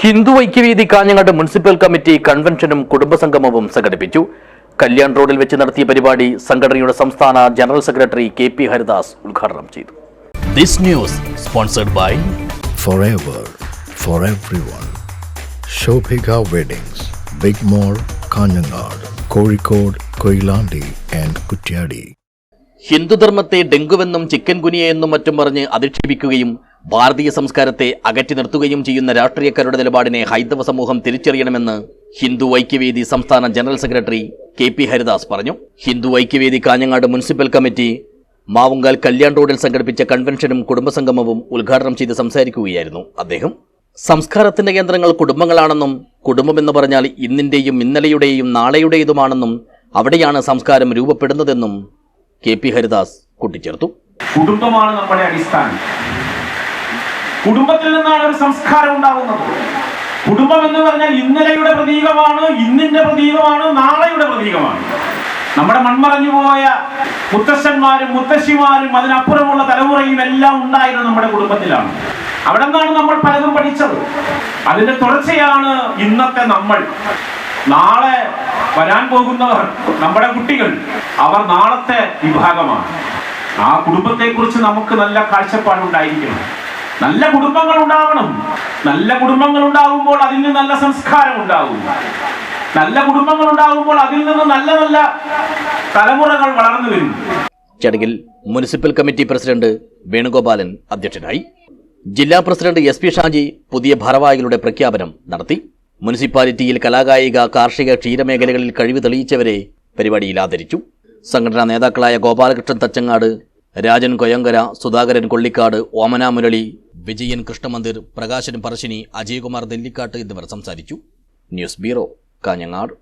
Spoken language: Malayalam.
ഹിന്ദു ഐക്യവേദി കാഞ്ഞങ്ങാട് മുനിസിപ്പൽ കമ്മിറ്റി കൺവെൻഷനും കുടുംബസംഗമവും സംഘടിപ്പിച്ചു കല്യാൺ റോഡിൽ വെച്ച് നടത്തിയ പരിപാടി സംഘടനയുടെ സംസ്ഥാന general secretary K P Haridas ഉദ്ഘാടനം ചെയ്തു this news sponsored by forever for everyone. Shobhika Weddings, Big Mall, Kanyanad, Kozhikode, Koilandi and Kutyadi. ഹിന്ദുധർമ്മത്തെ ഡെങ്കുവെന്നും ചിക്കൻ ഗുനിയെന്നും മറ്റും പറഞ്ഞ് അധിക്ഷേപിക്കുകയും ഭാരതീയ സംസ്കാരത്തെ അകറ്റി നിർത്തുകയും ചെയ്യുന്ന രാഷ്ട്രീയക്കാരുടെ നിലപാടിനെ ഹൈന്ദവ സമൂഹം തിരിച്ചറിയണമെന്ന് ഹിന്ദു ഐക്യവേദി സംസ്ഥാന general secretary K P Haridas പറഞ്ഞു. ഹിന്ദു ഐക്യവേദി കാഞ്ഞങ്ങാട് മുനിസിപ്പൽ കമ്മിറ്റി മാവുങ്കാൽ കല്യാൺ റോഡിൽ സംഘടിപ്പിച്ച കൺവെൻഷനും കുടുംബസംഗമവും ഉദ്ഘാടനം ചെയ്ത് സംസാരിക്കുകയായിരുന്നു അദ്ദേഹം. സംസ്കാരത്തിന്റെ കേന്ദ്രങ്ങൾ കുടുംബങ്ങളാണെന്നും കുടുംബമെന്ന് പറഞ്ഞാൽ ഇന്നിന്റെയും ഇന്നലെയുടെയും നാളെയുടേതുമാണെന്നും അവിടെയാണ് സംസ്കാരം രൂപപ്പെടുന്നതെന്നും കെ പി ഹരിദാസ് കൂട്ടിച്ചേർത്തു. കുടുംബമാണ് നമ്മുടെ അടിസ്ഥാനം. കുടുംബത്തിൽ നിന്നാണ് ഒരു സംസ്കാരം ഉണ്ടാകുന്നത്. കുടുംബം എന്ന് പറഞ്ഞാൽ ഇന്നലെയുടെ പ്രതീകമാണ് ഇന്നിന്റെ പ്രതീകമാണ് നാളെയുടെ പ്രതീകമാണ്. നമ്മുടെ മൺമറഞ്ഞു പോയ മുത്തശ്ശന്മാരും മുത്തശ്ശിമാരും അതിനപ്പുറമുള്ള തലമുറയും എല്ലാം ഉണ്ടായിരുന്നു നമ്മുടെ കുടുംബത്തിലാണ്. അവിടെ നിന്നാണ് നമ്മൾ പലതും പഠിച്ചത്. അതിന്റെ തുടർച്ചയാണ് ഇന്നത്തെ നമ്മൾ. നാളെ വരാൻ പോകുന്നവർ നമ്മുടെ കുട്ടികൾ അവർ നാളത്തെ വിഭാഗമാണ്. ആ കുടുംബത്തെക്കുറിച്ച് നമുക്ക് നല്ല കാഴ്ചപ്പാടുണ്ടായിരിക്കണം. നല്ല കുടുംബങ്ങൾ ഉണ്ടാവണം നല്ല കുടുംബങ്ങൾ ഉണ്ടാകുമ്പോൾ അതിൽ നിന്ന് നല്ല സംസ്കാരം ഉണ്ടാകും നല്ല കുടുംബങ്ങൾ ഉണ്ടാകുമ്പോൾ അതിൽ നിന്ന് നല്ല നല്ല തലമുറകൾ വളർന്നു വരും. ചടങ്ങിൽ മുനിസിപ്പൽ കമ്മിറ്റി പ്രസിഡന്റ് വേണുഗോപാലൻ അധ്യക്ഷനായി ജില്ലാ പ്രസിഡന്റ് എസ് പി ഷാജി പുതിയ ഭാരവാഹികളുടെ പ്രഖ്യാപനം നടത്തി. മുനിസിപ്പാലിറ്റിയിൽ കലാകായിക കാർഷിക ക്ഷീരമേഖലകളിൽ കഴിവ് തെളിയിച്ചവരെ പരിപാടിയിൽ ആദരിച്ചു. സംഘടനാ നേതാക്കളായ ഗോപാലകൃഷ്ണൻ തച്ചങ്ങാട് രാജൻ കൊയങ്കര സുധാകരൻ കൊള്ളിക്കാട് ഓമന മുരളി വിജയൻ കൃഷ്ണമന്ദിർ പ്രകാശൻ പറശ്ശിനി അജയകുമാർ നെല്ലിക്കാട്ട് എന്നിവർ സംസാരിച്ചു. News bureau Kanhangad.